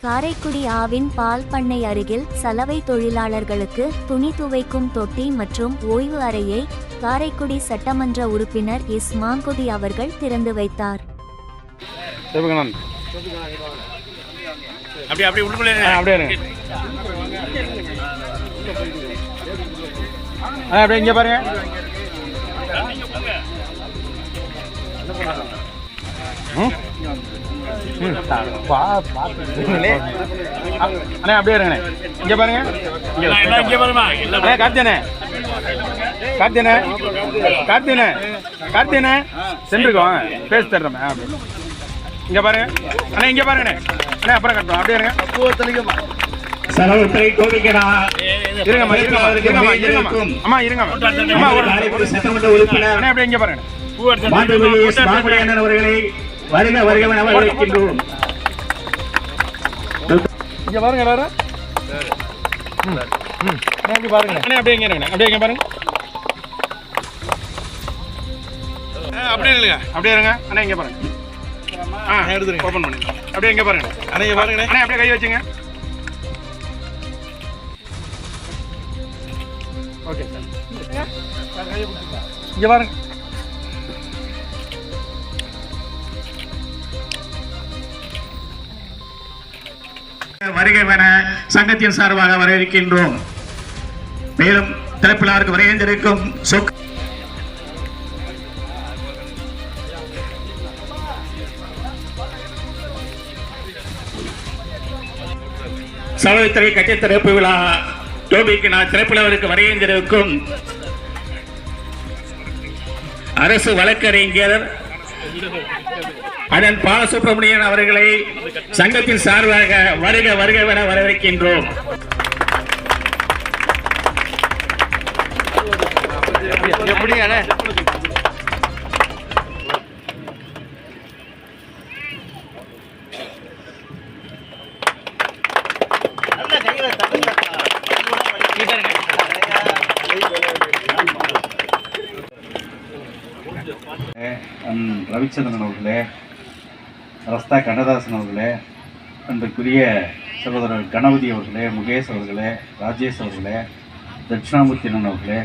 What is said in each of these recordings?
காரைக்குடி ஆவின் பால் பண்ணை அருகில் சலவை தொழிலாளர்களுக்கு துணி துவைக்கும் தொட்டி மற்றும் ஓய்வு அறையை காரைக்குடி சட்டமன்ற உறுப்பினர் எஸ். மாங்குடி அவர்கள் திறந்து வைத்தார். அப்படியே இங்கே பாருங்க. அண்ணே அப்படியே இருங்கண்ணே. இங்கே பாருங்க. கார்த்தியண்ணே கார்த்தியண்ணே கார்த்தியண்ணே சென்றுக்கு வாங்க பேசி தர்றோம் அப்படி இங்கே பாருங்க. அண்ணே இங்கே பாருங்கண்ணே. அண்ணே அப்புறம் கட்டுறோம். அப்படியே இருங்க. செலவுத்துறை கோபிக்கடா இருங்கம்மா இருங்கம்மா இருங்கம்மா இருங்கம்மா. அம்மா இருங்கம்மா. அம்மா ஒரு சட்டமன்ற உறுப்பினர். அண்ணே அப்படியே இங்கே பாருங்க மாண்புமிகு அவர்களை வருக வருக வரவேற்கின்றோம் இங்கே பாருங்க எல்லாரும். ம், ம். அண்ணே இங்கே பாருங்க. அண்ணே அப்படியே அப்படியே இங்கே பாருங்க. அப்படி இல்லைங்க அப்படியே இருங்க. அண்ணே இங்கே பாருங்க. ஆ எடுத்துருங்க. ஓப்பன் பண்ணுங்க அப்படியே இங்கே பாருங்க. அண்ணே இங்க பாருங்கண்ணே அண்ணே. அப்படியே கை வச்சுங்க. Okay sir. இங்கே பாருங்க. வருகை என சங்கத்தின் சார்பாக வரவேற்கின்றோம். மேலும் திறப்பிலாருக்கு வருகின்றிருக்கும் சொக் சலவைத்துறை கட்சி திறப்பு விழா டோபிக்கு நான் திறப்பிலவருக்கு வருகின்றிருக்கும் அரசு வழக்கறிஞர் அதன் பாலசுப்ரமணியன் அவர்களை சங்கத்தின் சார்பாக வருக வருக என வரவேற்கின்றோம். எப்படி அண்ணே அன் ரவிச்சந்திரன் அவர்களே ரஸ்தா கண்ணதாசன் அவர்களே அன்றைக்குரிய சகோதரர் கணபதி அவர்களே முகேஷ் அவர்களே ராஜேஷ் அவர்களே தட்சிணாமூர்த்தினன் அவர்களே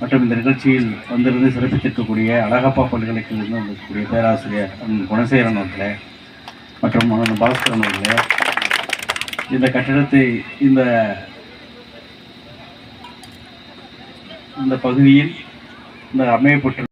மற்றும் இந்த நிகழ்ச்சியில் வந்திருந்து சிறப்பித்திருக்கக்கூடிய அழகப்பா பல்கலைக்கழகத்திலிருந்து வந்திருக்கக்கூடிய பேராசிரியர் அன் குணசேகரன் அவர்களே மற்றும் அண்ணன் பாஸ்கரன் அவர்களே இந்த கட்டிடத்தை இந்த இந்த பகுதியில் இந்த அமையப்பட்டு